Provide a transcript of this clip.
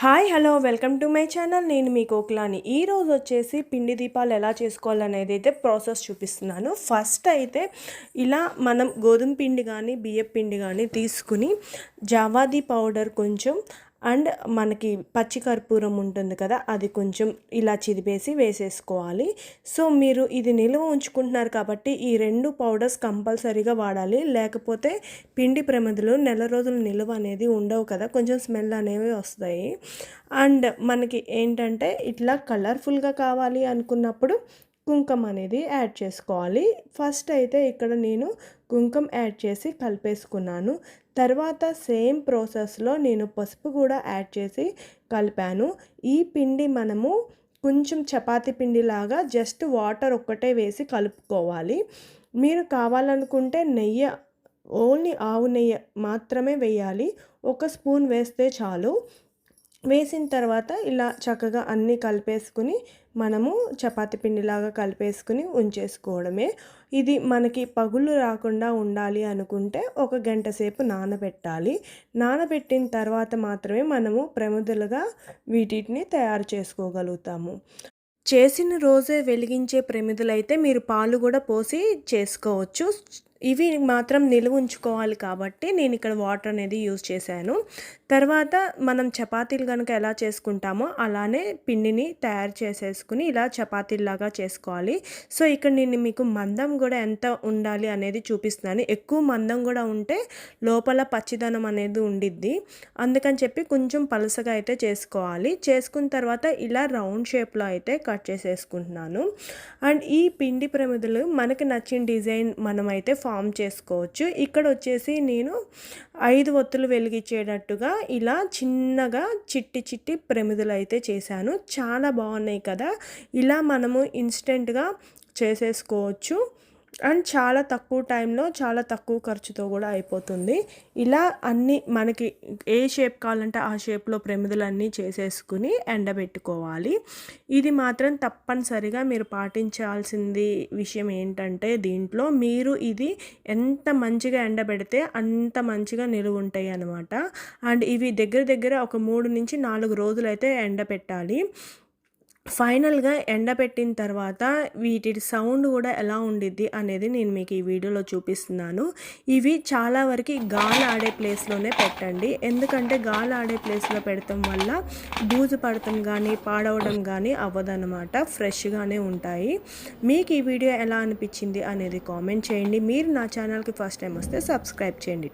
Hi hello welcome to my channel. నేను మీ కోక్లాని. ఈరోజు వచ్చేసి పిండి దీపాలు ఎలా చేసుకోవాలనేది అయితే ప్రాసెస్ చూపిస్తున్నాను. ఫస్ట్ అయితే ఇలా మనం గోధుమ పిండి కానీ బియ్యం పిండి కానీ తీసుకుని జావాది పౌడర్ కొంచెం అండ్ మనకి పచ్చి కర్పూరం ఉంటుంది కదా అది కొంచెం ఇలా చిదిపేసి వేసేసుకోవాలి. సో మీరు ఇది నిల్వ ఉంచుకుంటున్నారు కాబట్టి ఈ రెండు పౌడర్స్ కంపల్సరీగా వాడాలి. లేకపోతే పిండి ప్రమిదలు నెల రోజులు నిల్వ అనేది ఉండవు కదా కొంచెం స్మెల్ అనేవి వస్తాయి. అండ్ మనకి ఏంటంటే ఇట్లా కలర్ఫుల్గా కావాలి అనుకున్నప్పుడు కుంకుమ అనేది యాడ్ చేసుకోవాలి. ఫస్ట్ అయితే ఇక్కడ నేను కుంకుమ యాడ్ చేసి కలిపేసుకున్నాను. తర్వాత సేమ్ ప్రాసెస్లో నేను పసుపు కూడా యాడ్ చేసి కలిపాను. ఈ పిండి మనము కొంచెం చపాతి పిండిలాగా జస్ట్ వాటర్ ఒక్కటే వేసి కలుపుకోవాలి. మీరు కావాలనుకుంటే నెయ్యి ఓన్లీ ఆవు నెయ్యి మాత్రమే వేయాలి. ఒక స్పూన్ వేస్తే చాలు. వేసిన తర్వాత ఇలా చక్కగా అన్నీ కలిపేసుకుని మనము చపాతి పిండిలాగా కలిపేసుకుని ఉంచేసుకోవడమే. ఇది మనకి పగులు రాకుండా ఉండాలి అనుకుంటే ఒక గంట సేపు నానబెట్టాలి. నానబెట్టిన తర్వాత మాత్రమే మనము ప్రమిదలుగా వీటిని తయారు చేసుకోగలుగుతాము. చేసిన రోజే వెలిగించే ప్రమిదలైతే మీరు పాలు కూడా పోసి చేసుకోవచ్చు. ఇవి మాత్రం నిలువ ఉంచుకోవాలి కాబట్టి నేను ఇక్కడ వాటర్ అనేది యూజ్ చేశాను. తర్వాత మనం చపాతీలు కనుక ఎలా చేసుకుంటామో అలానే పిండిని తయారు చేసేసుకుని ఇలా చపాతీలాగా చేసుకోవాలి. సో ఇక్కడ నేను మీకు మందం కూడా ఎంత ఉండాలి అనేది చూపిస్తున్నాను. ఎక్కువ మందం కూడా ఉంటే లోపల పచ్చిదనం అనేది ఉండిద్ది. అందుకని చెప్పి కొంచెం పలసగా అయితే చేసుకోవాలి. చేసుకున్న తర్వాత ఇలా రౌండ్ షేప్లో అయితే కట్ చేసేసుకుంటున్నాను. అండ్ ఈ పిండి ప్రమిదలు మనకి నచ్చిన డిజైన్ మనమైతే ఫామ్ చేసుకోవచ్చు. ఇక్కడ వచ్చేసి నేను ఐదు ఒత్తులు వెలిగించేటట్టుగా ఇలా చిన్నగా చిట్టి చిట్టి ప్రమిదలు అయితే చేశాను. చాలా బాగున్నాయి కదా. ఇలా మనము ఇన్స్టెంట్గా చేసేసుకోవచ్చు. అండ్ చాలా తక్కువ టైంలో చాలా తక్కువ ఖర్చుతో కూడా అయిపోతుంది. ఇలా అన్నీ మనకి ఏ షేప్ కావాలంటే ఆ షేప్లో ప్రమిదలన్నీ చేసేసుకుని ఎండబెట్టుకోవాలి. ఇది మాత్రం తప్పనిసరిగా మీరు పాటించాల్సింది విషయం ఏంటంటే దీంట్లో మీరు ఇది ఎంత మంచిగా ఎండబెడితే అంత మంచిగా నిలువ ఉంటాయి అనమాట అండ్ ఇవి దగ్గర దగ్గర ఒక మూడు నుంచి నాలుగు రోజులు అయితే ఎండబెట్టాలి. ఫైనల్గా ఎండబెట్టిన తర్వాత వీటి సౌండ్ కూడా ఎలా ఉండిద్ది అనేది నేను మీకు ఈ వీడియోలో చూపిస్తున్నాను. ఇవి చాలా వరకు గాలి ఆడే ప్లేస్లోనే పెట్టండి. ఎందుకంటే గాలి ఆడే ప్లేస్లో పెడటం వల్ల బూజు పడటం కానీ పాడవడం కానీ అవ్వదన్నమాట. ఫ్రెష్గానే ఉంటాయి. మీకు ఈ వీడియో ఎలా అనిపించింది అనేది కామెంట్ చేయండి. మీరు నా ఛానల్కి ఫస్ట్ టైం వస్తే సబ్స్క్రైబ్ చేయండి.